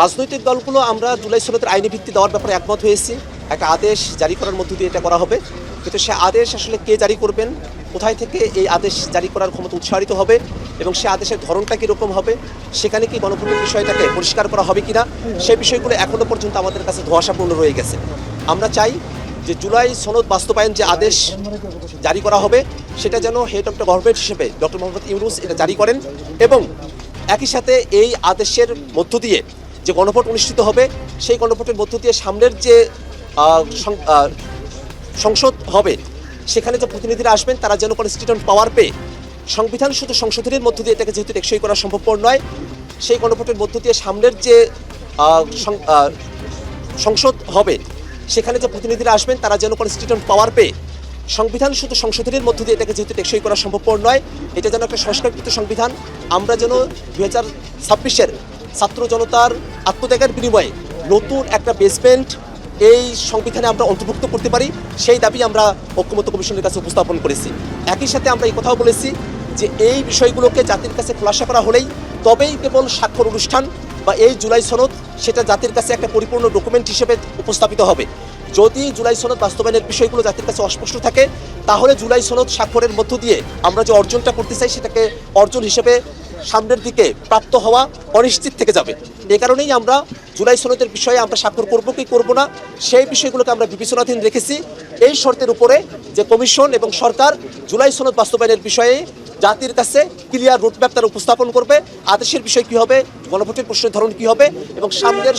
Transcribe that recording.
রাজনৈতিক দলগুলো আমরা জুলাই সনদের আইনি ভিত্তি দেওয়ার ব্যাপারে একমত হয়েছি। একটা আদেশ জারি করার মধ্য দিয়ে এটা করা হবে। কিন্তু সে আদেশ আসলে কে জারি করবেন, কোথায় থেকে এই আদেশ জারি করার ক্ষমতা উৎসাহিত হবে এবং সে আদেশের ধরনটা কীরকম হবে, সেখানে কি গণভোটের বিষয়টাকে পরিষ্কার করা হবে কিনা সেই বিষয়গুলো এখনও পর্যন্ত আমাদের কাছে ধোয়াশাপূর্ণ রয়ে গেছে। আমরা চাই যে জুলাই সনদ বাস্তবায়ন যে আদেশ জারি করা হবে, সেটা যেন হেড অফ দ্য গভর্নমেন্ট হিসেবে ডক্টর মোহাম্মদ ইউনুস এটা জারি করেন এবং একই সাথে এই আদেশের মধ্য দিয়ে যে গণভোট অনুষ্ঠিত হবে, সেই গণভোটের মধ্য দিয়ে সামনের যে সংসদ হবে, সেখানে যে প্রতিনিধিরা আসবেন, তারা যেন কনস্টিটিউশন পাওয়ার পেয়ে সংবিধান শুধু সংশোধনের মধ্য দিয়ে এটাকে যেহেতু টেকসই করা সম্ভবপর নয়, সেই গণভোটের মধ্য দিয়ে সামনের যে সংসদ হবে, সেখানে যে প্রতিনিধিরা আসবেন, তারা যেন কনস্টিটিউশন পাওয়ার পেয়ে সংবিধান শুধু সংশোধনের মধ্য দিয়ে এটাকে যেহেতু টেকসই করা সম্ভবপর নয়, এটা যেন একটা সংস্কারকৃত সংবিধান, আমরা যেন দু হাজার ছাব্বিশের ছাত্র জনতার আত্মত্যাগের বিনিময়ে নতুন একটা বেসমেন্ট এই সংবিধানে আমরা অন্তর্ভুক্ত করতে পারি, সেই দাবি আমরা ঐক্যমত্য কমিশনের কাছে উপস্থাপন করেছি। একই সাথে আমরা এই কথাও বলেছি যে এই বিষয়গুলোকে জাতির কাছে খোলাসা করা হলেই তবেই কেবল স্বাক্ষর অনুষ্ঠান বা এই জুলাই সনদ সেটা জাতির কাছে একটা পরিপূর্ণ ডকুমেন্ট হিসেবে উপস্থাপিত হবে। যদি জুলাই সনদ বাস্তবায়নের বিষয়গুলো জাতির কাছে অস্পষ্ট থাকে, তাহলে জুলাই সনদ স্বাক্ষরের মধ্য দিয়ে আমরা যে অর্জনটা করতে চাই সেটাকে অর্জন হিসেবে সামনের দিকে প্রাপ্ত হওয়া অনিশ্চিত থেকে যাবে। এ কারণেই আমরা জুলাই সনদের বিষয়ে আমরা স্বাক্ষর করব কি করব না, সেই বিষয়গুলোকে আমরা বিবেচনাধীন রেখেছি। এই শর্তের উপরে যে কমিশন এবং সরকার জুলাই সনদ বাস্তবায়নের বিষয়ে জাতির কাছে ক্লিয়ার রোডম্যাপ তারা উপস্থাপন করবে। আদেশের বিষয় কি হবে, গণভোটের প্রশ্নের ধরন কী হবে এবং সামনের